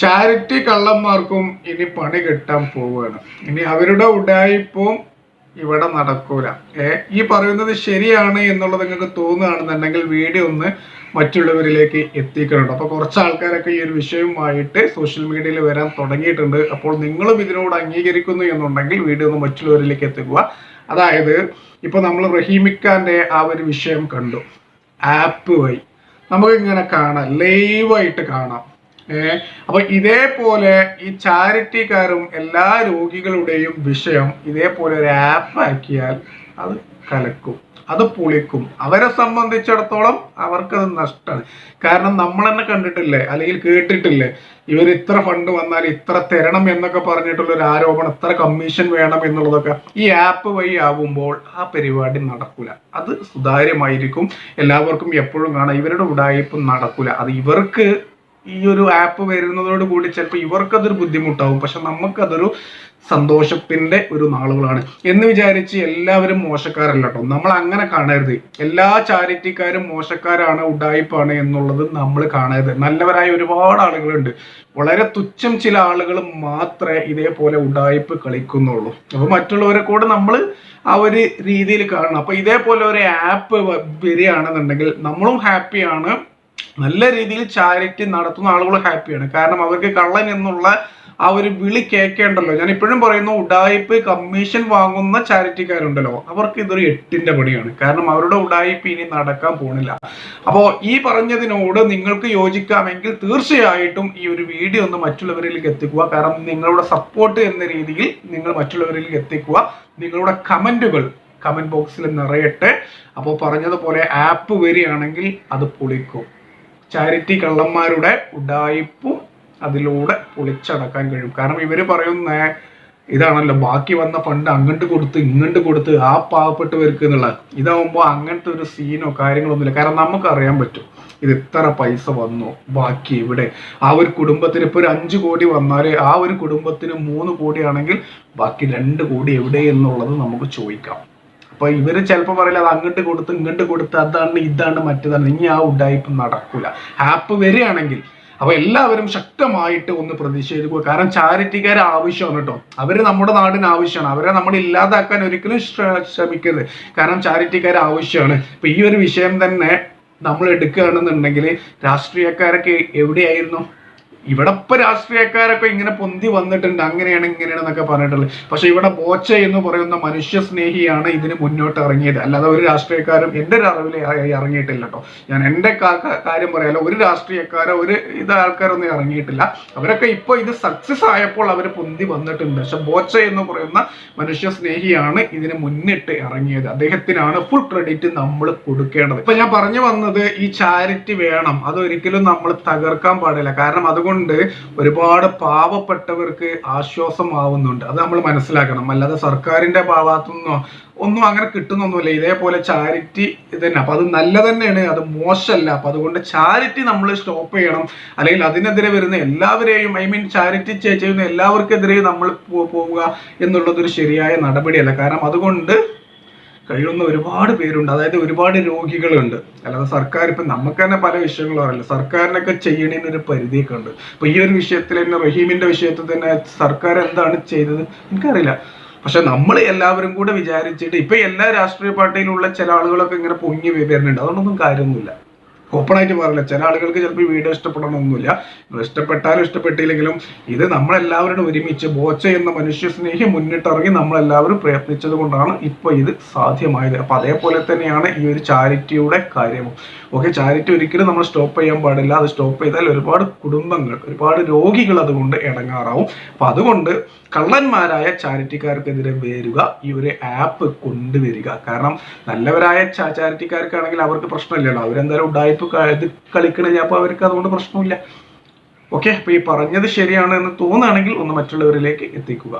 Charity കള്ളന്മാർക്കും ഇനി പണി കിട്ടാൻ പോവുകയാണ്. ഇനി അവരുടെ ഉടായിപ്പും ഇവിടെ നടക്കൂല. ഏ ഈ പറയുന്നത് ശരിയാണ് എന്നുള്ളത് നിങ്ങൾക്ക് തോന്നുകയാണെന്നുണ്ടെങ്കിൽ വീഡിയോ ഒന്ന് മറ്റുള്ളവരിലേക്ക് എത്തിക്കുന്നുണ്ട് അപ്പൊ കുറച്ച് ആൾക്കാരൊക്കെ ഈ ഒരു വിഷയവുമായിട്ട് സോഷ്യൽ മീഡിയയിൽ വരാൻ തുടങ്ങിയിട്ടുണ്ട്. അപ്പോൾ നിങ്ങളും ഇതിനോട് അംഗീകരിക്കുന്നു എന്നുണ്ടെങ്കിൽ വീഡിയോ ഒന്ന് മറ്റുള്ളവരിലേക്ക് എത്തിക്കുക അതായത് ഇപ്പൊ നമ്മൾ റഹീമിക്കാന്റെ ആ ഒരു വിഷയം കണ്ടു. ആപ്പ് വഴി. നമുക്ക് ഇങ്ങനെ കാണാം ലൈവായിട്ട് കാണാം. ഏഹ് അപ്പൊ ഇതേപോലെ ഈ ചാരിറ്റിക്കാരും എല്ലാ രോഗികളുടെയും വിഷയം ഇതേപോലെ ഒരു ആപ്പാക്കിയാൽ അത് കലക്കും അത് പൊളിക്കും. അവരെ സംബന്ധിച്ചിടത്തോളം അവർക്കത് നഷ്ടമാണ് കാരണം നമ്മൾ തന്നെ കണ്ടിട്ടില്ലേ അല്ലെങ്കിൽ കേട്ടിട്ടില്ലേ ഇവർ ഇത്ര ഫണ്ട് വന്നാൽ ഇത്ര തരണം എന്നൊക്കെ പറഞ്ഞിട്ടുള്ള ഒരു ആരോപണം ഇത്ര കമ്മീഷൻ വേണം എന്നുള്ളതൊക്കെ ഈ ആപ്പ് വഴി ആവുമ്പോൾ ആ പരിപാടി നടക്കൂല. അത് സുതാര്യമായിരിക്കും. എല്ലാവർക്കും എപ്പോഴും കാണാം. ഇവരുടെ ഉടായ്പ നടക്കൂല. അത് ഇവർക്ക് ഈ ഒരു ആപ്പ് വരുന്നതോട് കൂടി ചിലപ്പോൾ ഇവർക്കതൊരു ബുദ്ധിമുട്ടാവും. പക്ഷെ നമുക്കതൊരു സന്തോഷത്തിന്റെ ഒരു നാളുകളാണ്. എന്ന് വിചാരിച്ച് എല്ലാവരും മോശക്കാരല്ല കേട്ടോ നമ്മൾ അങ്ങനെ കാണരുത്. എല്ലാ ചാരിറ്റിക്കാരും മോശക്കാരാണ് ഉഡായിപ്പാണ് എന്നുള്ളത് നമ്മൾ കാണരുത്. നല്ലവരായ ഒരുപാട് ആളുകളുണ്ട്. വളരെ തുച്ഛം ചില ആളുകൾ മാത്രമേ ഇതേപോലെ ഉഡായിപ്പ് കളിക്കുന്നുള്ളൂ. അപ്പൊ മറ്റുള്ളവരെ കൂടെ നമ്മൾ ആ ഒരു രീതിയിൽ കാണണം. അപ്പൊ ഇതേപോലെ ഒരു ആപ്പ് വരികയാണെന്നുണ്ടെങ്കിൽ നമ്മളും ഹാപ്പിയാണ് നല്ല രീതിയിൽ ചാരിറ്റി നടത്തുന്ന ആളുകൾ ഹാപ്പിയാണ് കാരണം അവർക്ക് കള്ളൻ എന്നുള്ള ആ ഒരു വിളി കേൾക്കേണ്ടല്ലോ. ഞാൻ ഇപ്പോഴും പറയുന്നു ഉഡായിപ്പ് കമ്മീഷൻ വാങ്ങുന്ന ചാരിറ്റിക്കാരുണ്ടല്ലോ അവർക്ക് ഇതൊരു എട്ടിന്റെ പണിയാണ്. കാരണം അവരുടെ ഉഡായിപ്പ് ഇനി നടക്കാൻ പോണില്ല. അപ്പോ ഈ പറഞ്ഞതിനോട് നിങ്ങൾക്ക് യോജിക്കാമെങ്കിൽ തീർച്ചയായിട്ടും ഈ ഒരു വീഡിയോ ഒന്ന് മറ്റുള്ളവരിലേക്ക് എത്തിക്കുക. കാരണം നിങ്ങളുടെ സപ്പോർട്ട് എന്ന രീതിയിൽ നിങ്ങൾ മറ്റുള്ളവരിലേക്ക് എത്തിക്കുക. നിങ്ങളുടെ കമന്റുകൾ കമന്റ് ബോക്സിൽ നിറയട്ടെ. അപ്പോൾ പറഞ്ഞതുപോലെ ആപ്പ് വരികയാണെങ്കിൽ അത് പൊളിക്കും. ചാരിറ്റി കള്ളന്മാരുടെ ഉഡായിപ്പും അതിലൂടെ പൊളിച്ചടക്കാൻ കഴിയും. കാരണം ഇവർ പറയുന്ന ഇതാണല്ലോ ബാക്കി വന്ന ഫണ്ട് അങ്ങോട്ട് കൊടുത്ത് ഇങ്ങോട്ട് കൊടുത്ത് ആ പാവപ്പെട്ടവർക്ക് എന്നുള്ള ഇതാവുമ്പോൾ അങ്ങനത്തെ ഒരു സീനോ കാര്യങ്ങളൊന്നുമില്ല. കാരണം നമുക്ക് അറിയാൻ പറ്റും ഇത് ഇത്ര പൈസ വന്നു ബാക്കി ഇവിടെ. ആ ഒരു കുടുംബത്തിന് ഇപ്പൊ ഒരു അഞ്ചു കോടി വന്നാൽ ആ ഒരു കുടുംബത്തിന് മൂന്ന് കോടിയാണെങ്കിൽ ബാക്കി രണ്ട് കോടി എവിടെ എന്നുള്ളത് നമുക്ക് ചോദിക്കാം. അപ്പൊ ഇവർ ചിലപ്പോ പറയില്ല അത് അങ്ങോട്ട് കൊടുത്ത് ഇങ്ങോട്ട് കൊടുത്ത് അതാണ് ഇതാണ് മറ്റേതാണ്. ഇനി ആ ഉഡായിപ്പ് നടക്കൂല. ആപ്പ് വരികയാണെങ്കിൽ അപ്പൊ എല്ലാവരും ശക്തമായിട്ട് ഒന്ന് പ്രതിഷേധിക്കുക. കാരണം ചാരിറ്റിക്കാർ ആവശ്യമാണ് കേട്ടോ അവർ നമ്മുടെ നാടിന് ആവശ്യമാണ്. അവരെ നമ്മൾ ഇല്ലാതാക്കാൻ ഒരിക്കലും ശ്ര- ശ്രമിക്കരുത്. കാരണം ചാരിറ്റിക്കാർ ആവശ്യമാണ്. ഇപ്പൊ ഈ ഒരു വിഷയം തന്നെ നമ്മൾ എടുക്കുകയാണെന്നുണ്ടെങ്കിൽ രാഷ്ട്രീയക്കാരൊക്കെ എവിടെയായിരുന്നു? ഇവിടെ ഇപ്പൊ രാഷ്ട്രീയക്കാരൊക്കെ ഇങ്ങനെ പൊന്തി വന്നിട്ടുണ്ട്. അങ്ങനെയാണ് ഇങ്ങനെയാണെന്നൊക്കെ പറഞ്ഞിട്ടുള്ളത്. പക്ഷെ ഇവിടെ ബോച്ച എന്ന് പറയുന്ന മനുഷ്യ സ്നേഹിയാണ് ഇതിന് മുന്നോട്ട് ഇറങ്ങിയത് അല്ലാതെ ഒരു രാഷ്ട്രീയക്കാരും എന്റെ ഒരു അറിവിൽ ഇറ- ഇറങ്ങിയിട്ടില്ല കേട്ടോ. ഞാൻ കാ- കാര്യം പറയാലോ ഒരു രാഷ്ട്രീയക്കാരോ ഒരു ഇത് ആൾക്കാരൊന്നും ഇറങ്ങിയിട്ടില്ല. അവരൊക്കെ ഇപ്പൊ ഇത് സക്സസ് ആയപ്പോൾ അവർ പൊന്തി വന്നിട്ടുണ്ട്. പക്ഷെ ബോച്ച എന്ന് പറയുന്ന മനുഷ്യ സ്നേഹിയാണ് ഇതിന് മുന്നിട്ട് ഇറങ്ങിയത്. അദ്ദേഹത്തിനാണ് ഫുൾ ക്രെഡിറ്റ് നമ്മൾ കൊടുക്കേണ്ടത്. ഇപ്പൊ ഞാൻ പറഞ്ഞു വന്നത് ഈ ചാരിറ്റി വേണം. അതൊരിക്കലും നമ്മൾ തകർക്കാൻ പാടില്ല. കാരണം അതുകൊണ്ട് ഒരുപാട് പാവപ്പെട്ടവർക്ക് ആശ്വാസമാവുന്നുണ്ട്. അത് നമ്മൾ മനസ്സിലാക്കണം. അല്ലാതെ സർക്കാരിന്റെ ഭാഗത്തുനിന്നോ ഒന്നും അങ്ങനെ കിട്ടുന്നൊന്നുമില്ല. ഇതേപോലെ ചാരിറ്റി തന്നെ അപ്പൊ അത് നല്ല തന്നെയാണ് അത് മോശമല്ല. അപ്പൊ അതുകൊണ്ട് ചാരിറ്റി നമ്മൾ സ്റ്റോപ്പ് ചെയ്യണം. അല്ലെങ്കിൽ അതിനെതിരെ വരുന്ന എല്ലാവരെയും ഐ മീൻ ചാരിറ്റി ചെയ്യുന്ന എല്ലാവർക്കെതിരെയും നമ്മൾ പോവുക എന്നുള്ളത് ഒരു ശരിയായ നടപടിയല്ല. കാരണം അതുകൊണ്ട് കഴിയുന്ന ഒരുപാട് പേരുണ്ട്. അതായത് ഒരുപാട് രോഗികളുണ്ട്. അല്ലാതെ സർക്കാർ ഇപ്പൊ നമുക്ക് തന്നെ പല വിഷയങ്ങളും അറിയില്ല. സർക്കാരിനൊക്കെ ചെയ്യണതിന് ഒരു പരിധിയൊക്കെ ഉണ്ട്. ഇപ്പൊ ഈ ഒരു വിഷയത്തിൽ തന്നെ റഹീമിന്റെ വിഷയത്തിൽ തന്നെ സർക്കാർ എന്താണ് ചെയ്തത് എനിക്കറിയില്ല. പക്ഷെ നമ്മൾ എല്ലാവരും കൂടെ വിചാരിച്ചിട്ട് ഇപ്പൊ എല്ലാ രാഷ്ട്രീയ പാർട്ടിയിലുള്ള ചില ആളുകളൊക്കെ ഇങ്ങനെ പൊങ്ങി വരുന്നുണ്ട്. അതുകൊണ്ടൊന്നും കാര്യമൊന്നുമില്ല. ഓപ്പൺ ആയിട്ട് പറയില്ല ചില ആളുകൾക്ക് ചിലപ്പോൾ ഈ വീഡിയോ ഇഷ്ടപ്പെടണമെന്നില്ല ഇഷ്ടപ്പെട്ടാലും ഇഷ്ടപ്പെട്ടില്ലെങ്കിലും ഇത് നമ്മളെല്ലാവരും ഒരുമിച്ച് ബോച്ച എന്ന മനുഷ്യസ്നേഹി മുന്നിട്ടിറങ്ങി നമ്മളെല്ലാവരും പ്രയത്നിച്ചത് കൊണ്ടാണ് ഇപ്പൊ ഇത് സാധ്യമായത്. അപ്പൊ അതേപോലെ തന്നെയാണ് ഈ ഒരു ചാരിറ്റിയുടെ കാര്യവും. ഓക്കെ ചാരിറ്റി ഒരിക്കലും നമ്മൾ സ്റ്റോപ്പ് ചെയ്യാൻ പാടില്ല. അത് സ്റ്റോപ്പ് ചെയ്താൽ ഒരുപാട് കുടുംബങ്ങൾ ഒരുപാട് രോഗികൾ അതുകൊണ്ട് ഇടങ്ങാറാവും അപ്പൊ അതുകൊണ്ട് കള്ളന്മാരായ ചാരിറ്റിക്കാർക്കെതിരെ വരിക ഈ ഒരു ആപ്പ് കൊണ്ടുവരിക. കാരണം നല്ലവരായ ചാരിറ്റിക്കാർക്കാണെങ്കിൽ അവർക്ക് പ്രശ്നമില്ലല്ലോ. അവരെന്തായാലും ഉഡായിപ്പ് ക- ഇത് കളിക്കണ അപ്പൊ അവർക്ക് അതുകൊണ്ട് പ്രശ്നമില്ല. ഓക്കെ അപ്പൊ ഈ പറഞ്ഞത് ശരിയാണ് എന്ന് തോന്നുകയാണെങ്കിൽ ഒന്ന് മറ്റുള്ളവരിലേക്ക് എത്തിക്കുക.